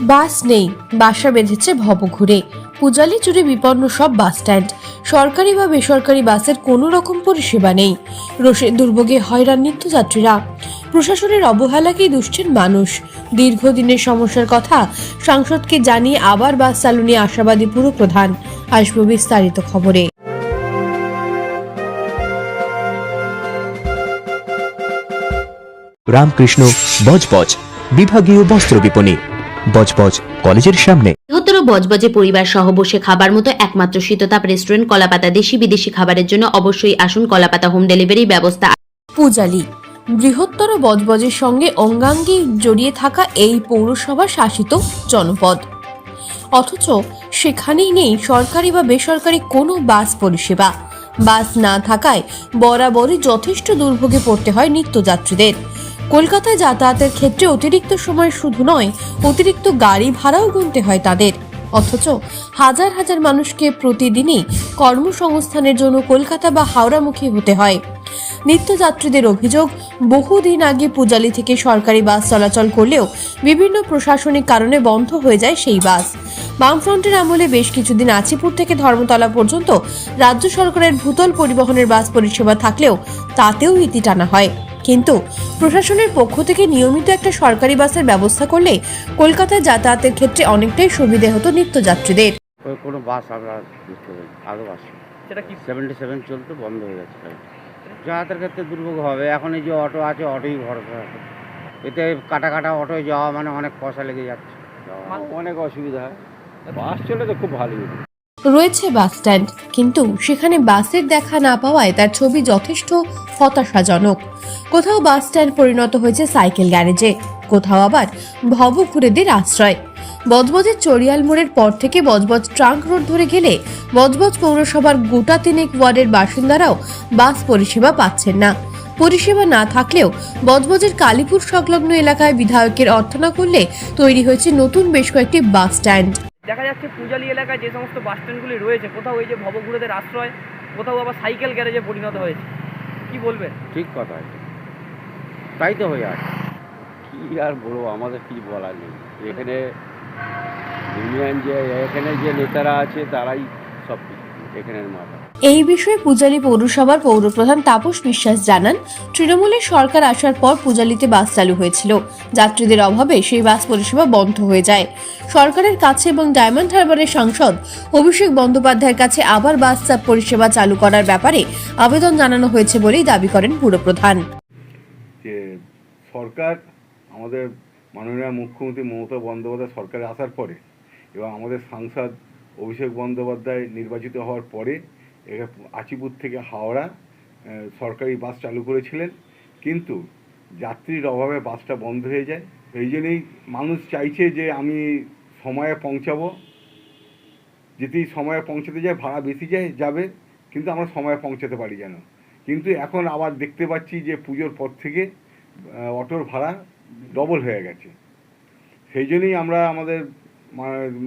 বাস নেই, বাসা বেঁধেছে ভবঘুরে। পূজালি জুড়ে বিপন্ন সব বাস স্ট্যান্ড। সরকারি বা বেসরকারি বাসের কোনো রকম পরিষেবা নেই। রোষের দুর্ভোগে হয়রান নিত্যযাত্রীরা। প্রশাসনের অবহেলাকেই দুষছেন মানুষ? দীর্ঘদিনের সমস্যার কথা সাংসদকে জানিয়ে আবার বাস চালু নিয়ে আশাবাদী পুরপ্রধান আসব বিস্তারিত খবরে। রামকৃষ্ণ বজবজ, বিভাগীয় বস্ত্র বিপণী। বজবজ কলেজের সামনে। বৃহত্তর বজবজে পরিবার সহ বসে খাবার মতো একমাত্র শীততাপ রেস্টুরেন্ট কলাপাতা দেশি বিদেশি খাবারের জন্য অবশ্যই আসুন কলাপাতা হোম ডেলিভারি ব্যবস্থা। পূজালি বৃহত্তর বজবজের সঙ্গে অঙ্গাঙ্গি জড়িয়ে থাকা এই পৌরসভা শাসিত জনপদ। অথচ সেখানেই নেই সরকারি বা বেসরকারি কোনো বাস পরিষেবা। বাস না থাকায় বরাবরই যথেষ্ট দুর্ভোগে পড়তে হয় নিত্যযাত্রীদের। কলকাতায় যাতায়াতের ক্ষেত্রে অতিরিক্ত সময় শুধু নয়, অতিরিক্ত গাড়ি ভাড়াও গুনতে হয় তাদের। অথচ হাজার হাজার মানুষকে প্রতিদিনই কর্মসংস্থানের জন্য কলকাতা বা হাওড়ামুখী হতে হয়। নিত্যযাত্রীদের অভিযোগ, বহুদিন আগে পূজালি থেকে সরকারি বাস চলাচল করলেও বিভিন্ন প্রশাসনিক কারণে বন্ধ হয়ে যায় সেই বাস। বামফ্রন্টের আমলে বেশ কিছুদিন আছিপুর থেকে ধর্মতলা পর্যন্ত রাজ্য সরকারের ভূতল পরিবহনের বাস পরিষেবা থাকলেও তাতেও ইতি টানা হয়। কিন্তু প্রশাসনের পক্ষ থেকে নিয়মিত একটা সরকারি বাসের ব্যবস্থা করলে কলকাতায় যাতায়াতের ক্ষেত্রে অনেকটাই সুবিধে হতো নিত্যযাত্রীদের। কোনো বাস আমরা আরও বাস। সেটা কি? সেভেন্টি সেভেন চলতো বন্ধ হয়ে গেছে যাতায়াতের ক্ষেত্রে দুর্ভোগ হবে। এখন এই যে অটো আছে অটোই ভরসা আছে এতে কাটা কাটা অটোয় যাওয়া মানে অনেক পয়সা লেগে যাচ্ছে। অনেক অসুবিধা হয়। বাস চলে তো খুব ভালোই রয়েছে বাস স্ট্যান্ড। কিন্তু সেখানে বাসের দেখা না পাওয়ায় তার ছবি যথেষ্ট হতাশাজনক। কোথাও বাস স্ট্যান্ড পরিণত হয়েছে সাইকেল গ্যারেজে, কোথাও আবার ভবঘুরেদের আশ্রয়। বজবজের চড়িয়াল মোড়ের পর থেকে বজবজ ট্রাঙ্ক রোড ধরে গেলে বজবজ পৌরসভার গোটা তিনেক ওয়ার্ডের বাসিন্দারাও বাস পরিষেবা পাচ্ছেন না। পরিষেবা না থাকলেও বজবজের কালীপুর সংলগ্ন এলাকায় বিধায়কের অর্থনা করলে তৈরি হয়েছে নতুন বেশ কয়েকটি বাস স্ট্যান্ড। দেখা যাচ্ছে পূজালি এলাকায় যে সমস্ত বাস স্ট্যান্ডগুলি রয়েছে, কোথাও ওই যে ভবঘুরেদের আশ্রয়, কোথাও আবার সাইকেল গ্যারেজে পরিণত হয়েছে। কি বলবেন? ঠিক কথা তাই তো হয়ে আছে। কি আর বলব, আমাদের কি বলার নেই। এখানে ইউনিয়ন যে, এখানে যে নেতারা আছে, তারাই সব কিছু, এখানের মাথা। এই বিষয়ে পূজালী পৌরসভার পৌরপ্রধান তাপস বিশ্বাস জানান, তৃণমূলের সরকার আসার পর পূজালিতে বাস চালু হয়েছিল। যাত্রীদের অভাবে সেই বাস পরিষেবা বন্ধ হয়ে যায়। সরকারের কাছে এবং ডায়মন্ড হারবারের সাংসদ অভিষেক বন্দ্যোপাধ্যায়ের কাছে আবার বাস পরিষেবা চালু করার ব্যাপারে আবেদন জানানো হয়েছে বলেই দাবি করেন পুরপ্রধান। সরকার আমাদের মাননীয় মুখ্যমন্ত্রী মমতা বন্দ্যোপাধ্যায় সরকারে আসার পরে এবং আমাদের সাংসদ অভিষেক বন্দ্যোপাধ্যায় নির্বাচিত হওয়ার পরে এখানে আচিপুর থেকে হাওড়া সরকারি বাস চালু করেছিলেন। কিন্তু যাত্রীর অভাবে বাসটা বন্ধ হয়ে যায়। এই জন্যই মানুষ চাইছে যে আমি সময়ে পৌঁছাবো। যদি সময়ে পৌঁছাতে যায়, ভাড়া বেশি যায়, যাবে, কিন্তু আমরা সময়ে পৌঁছাতে পারি যেন। কিন্তু এখন আবার দেখতে পাচ্ছি যে পুজোর পর থেকে অটোর ভাড়া ডবল হয়ে গেছে। সেই জন্যই আমরা আমাদের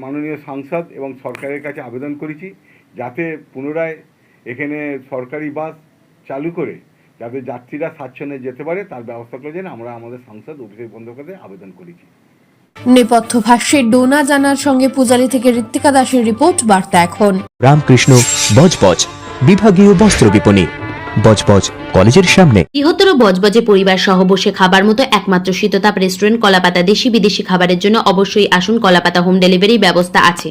মাননীয় সাংসদ এবং সরকারের কাছে আবেদন করেছি যাতে পুনরায় এখানে সরকারি বাস চালু করে যাতে যাত্রীরা স্বাচ্ছন্দ্যে যেতে পারে তার ব্যবস্থা করে যেন আমরা আমাদের সাংসদ অভিষেক বন্দ্যোপাধ্যায় আবেদন করেছি। নেপথ্য ভাষ্যে ডোনা জানার সঙ্গে পূজালী থেকে ঋত্বিকা দাসের রিপোর্ট বার্তা এখন। রামকৃষ্ণ বজবজ বিভাগীয় বস্ত্র বিপণী বজবজ কলেজের সামনে। বৃহত্তর বজবজে পরিবার সহ বসে খাবার মতো একমাত্র শীততাপ রেস্টুরেন্ট কলাপাতা দেশি বিদেশি খাবারের জন্য অবশ্যই আসুন কলাপাতা হোম ডেলিভারি ব্যবস্থা আছে।